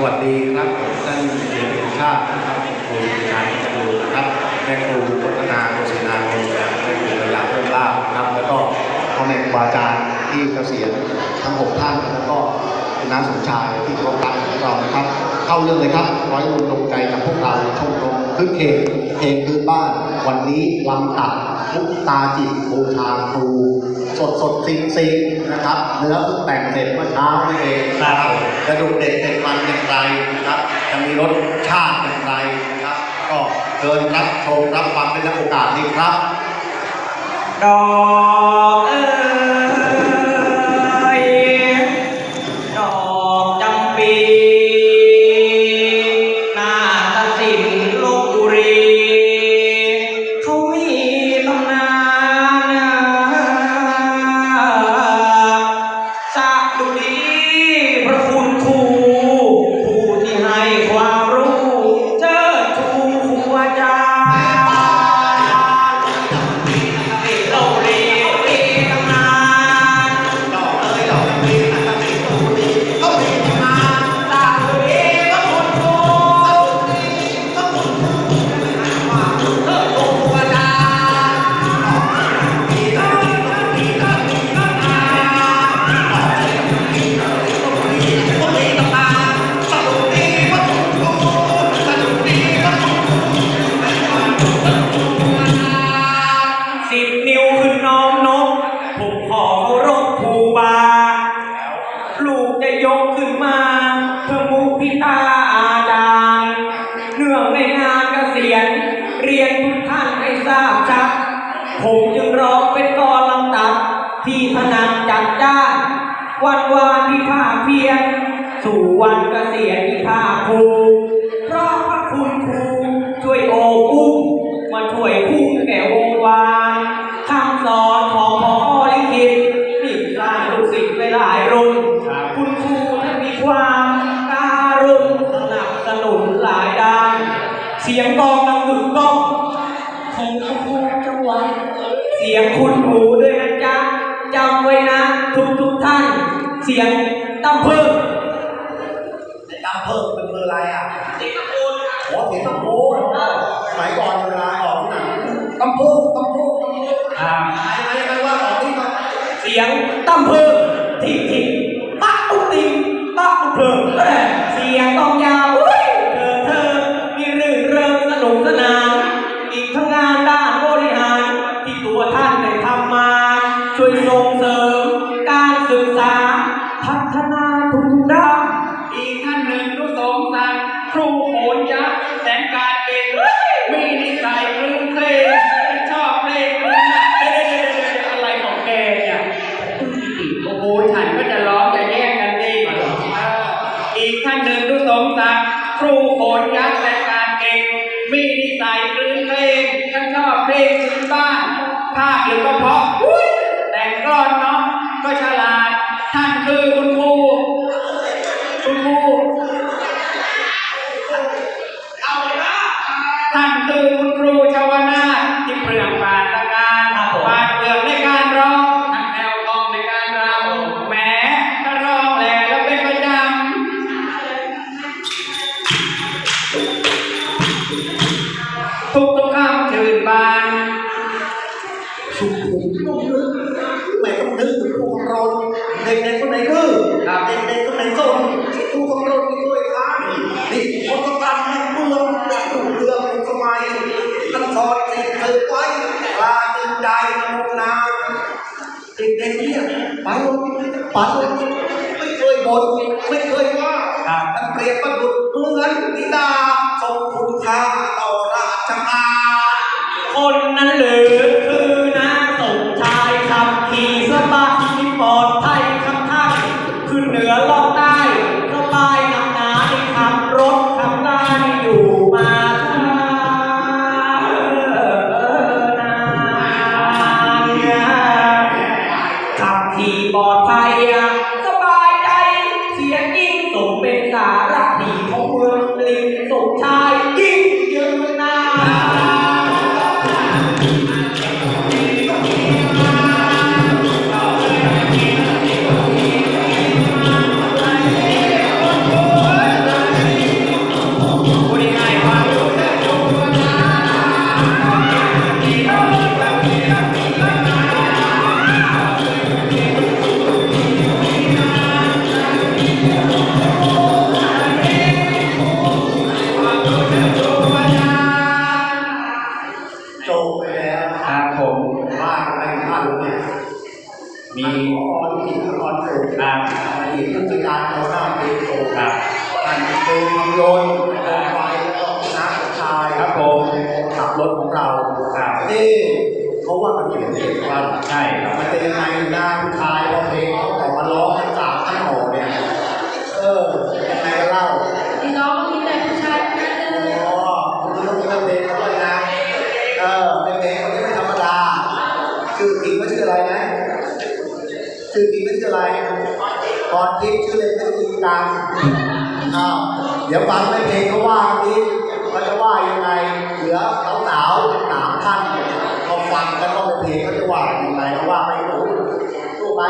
สวัสดี น้าสมชายที่เคารพรักของเรานะครับ เข้าเรื่องเลยครับร้อยลงลงใจกับพวกเราชมรมขึ้นเพลงเพลงพื้นบ้าน วันนี้ลำตัดมุกตาจิตบูชาครู สดสดซิงซิงนะครับเนื้อเพิ่งแต่งเสร็จเมื่อเช้านี่เองนะครับกระดูกเด็กเด็กมันอย่างไรนะครับจะมีรสชาติอย่างไรนะครับ ก็เชิญรับชมรับฟังในโอกาสนี้ครับดอกเอ้ ภาคเพียรสู่วันเกษียณที่ภาคภูมิเพราะพระคุณครูช่วยโอบอุ้มมาช่วยคุ้มแก่วงวานคำสอนของพอลิขิตนี่สร้างลูกศิษย์ไว้หลายรุ่นคุณครูท่านมีความการุณสนับสนุนหลายด้านเสียงกองดังกึกก้องของครูจังหวัดเสียงคุณครูด้วยนะจ๊ะจำไว้นะทุกทุกท่าน เสียง ตั้มเพิ่มตามเพิ่มเป็นเบอร์อะไรอะเสียงตะโกนหัวเสียงตะโพนสมัยก่อนเวลาออกหนังตำโพงตำโพงตำโพงอ่าอะไรอะไรว่าออกที่มาเสียงตั้มเพิ่มทีทีปักตุ้งติงปักตุ้งเพิ่มแม่เสียงต้องยาว บ้านภาคหรือก็เพราะ ไปวันไม่เคยบ่นไม่เคยว่าครับท่านเปรียบประดุจเหมือนธิดาทรงคุณค่าต่อราชอาณาคนนั้นหรือ เมืองลิงสมชายยิ่งยื ครับอีกพุทธการเราหน้าเปโตครัผ่านเปนมังโยนลงไปแล้วก็น้ำชายครับผมขับรถของเราครับนี่เขาว่ามันเปลี่ยนเองว่าใช่ครัมันเป็นยังไงน้าผู้ชายเราเพลงแต่มาร้องกันจากท่านหอเนี่ยเออ ตอนที่ชื่อเล่นไม่ตีกันอ้าวเดี๋ยวฟังไม่เพลงก็ว่ากันนี้เขาจะว่ายังไงเหลือสาวๆสามท่านพอฟังกันว่าไปเพลงเขาจะว่ายังไงเขาว่าไม่รู้รู้ไหม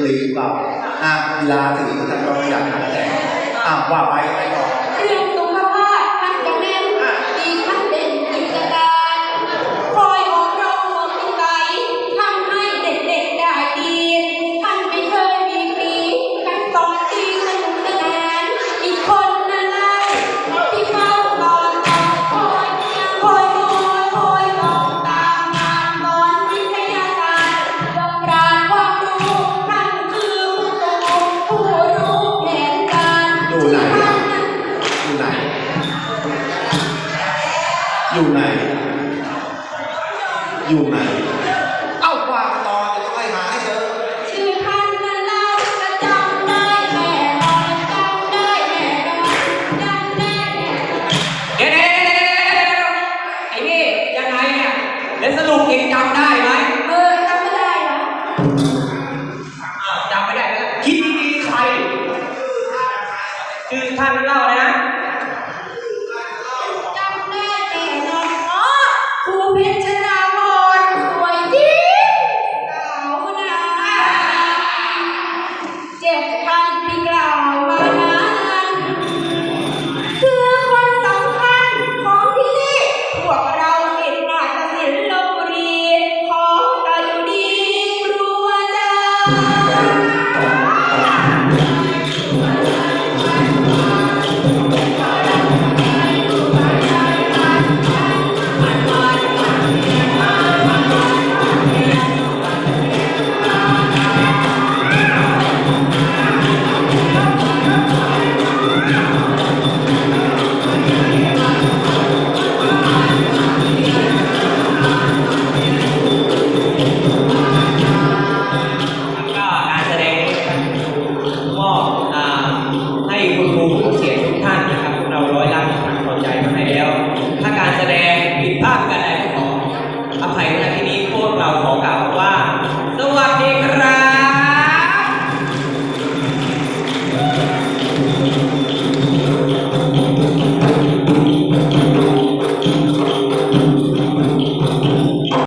บุรีเปล่าอะกีฬาสีทั้งกองอยากทำแต่อ้าวว่าไปไปต่อ คือท่านเล่านะ